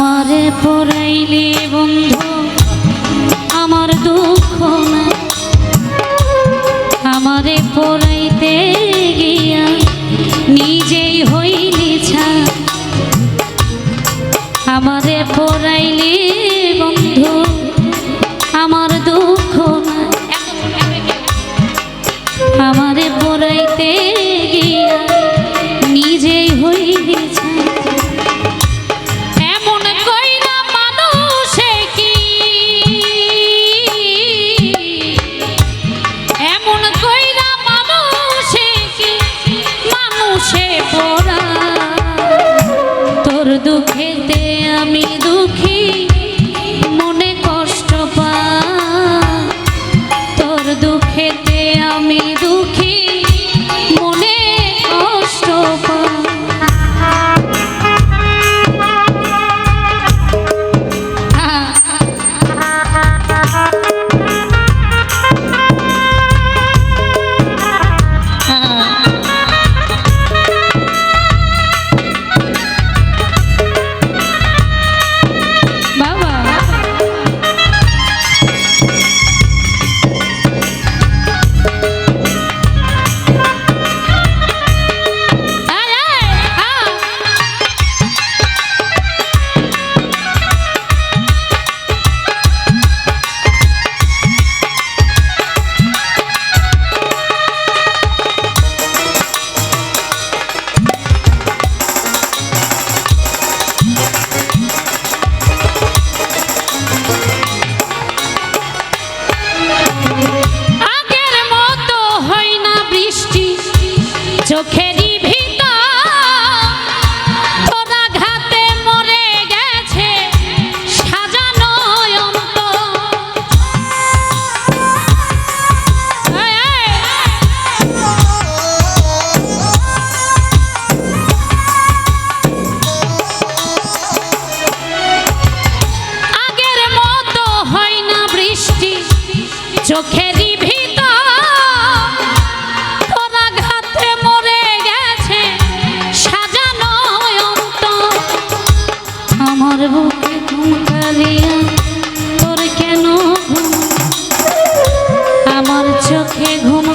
আমারে পড়াইলে বন্ধু, আমার দুঃখ না। আমারে পড়াইতে গিয়া নিজেই হইলি ছা। আমারে পড়াইলে বন্ধু ঘুম কেন আমার চোখে ঘুম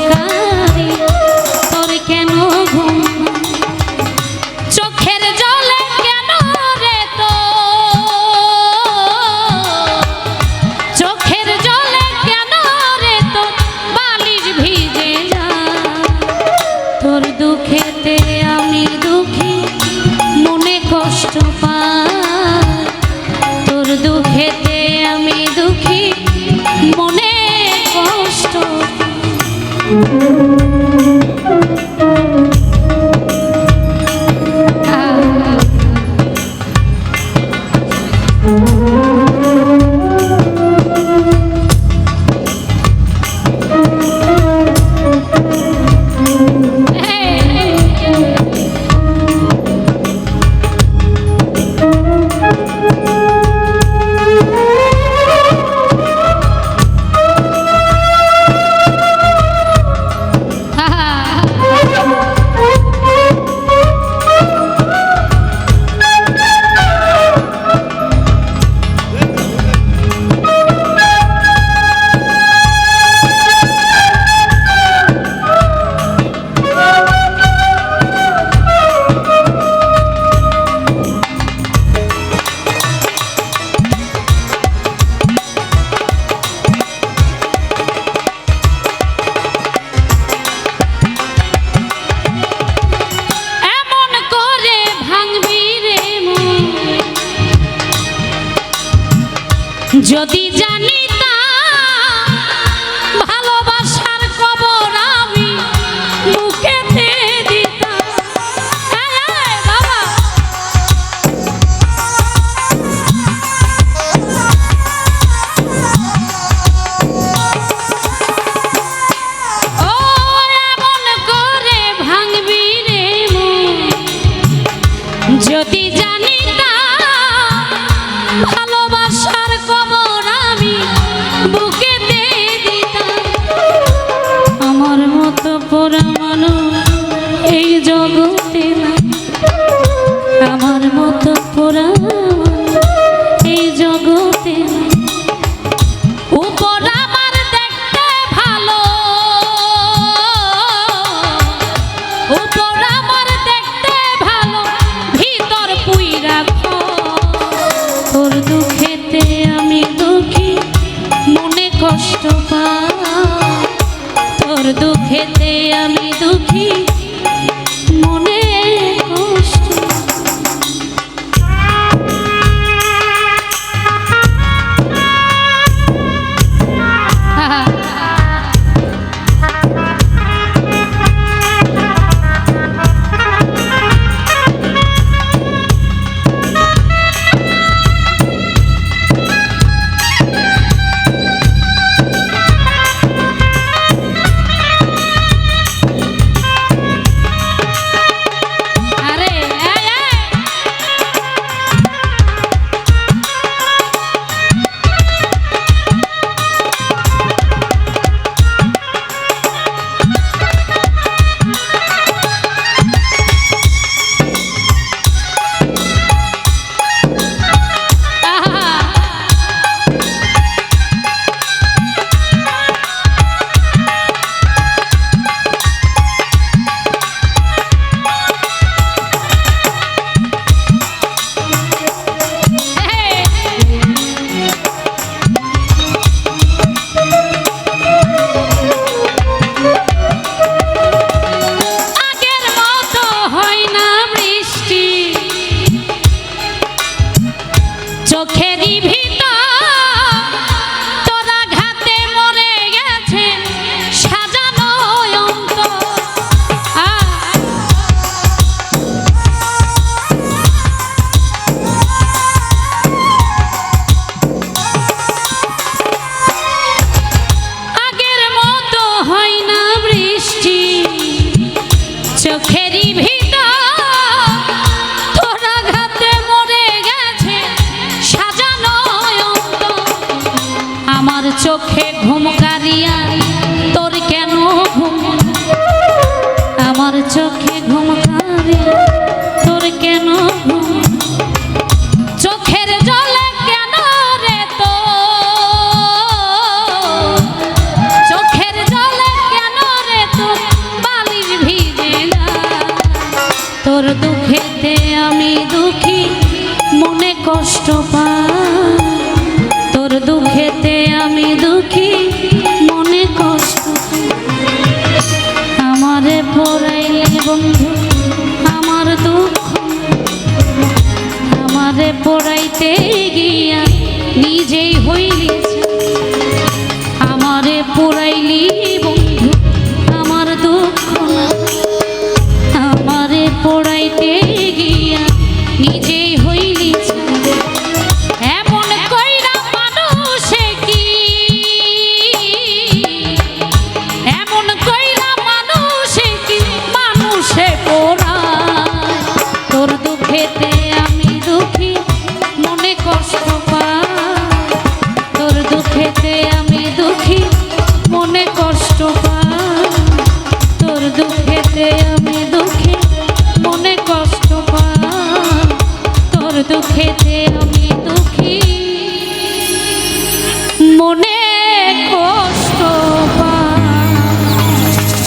যদি জানি ভালোবাসার খবর হ্যাঁ, হ্যাঁ, করে ভাঙবি রে যদি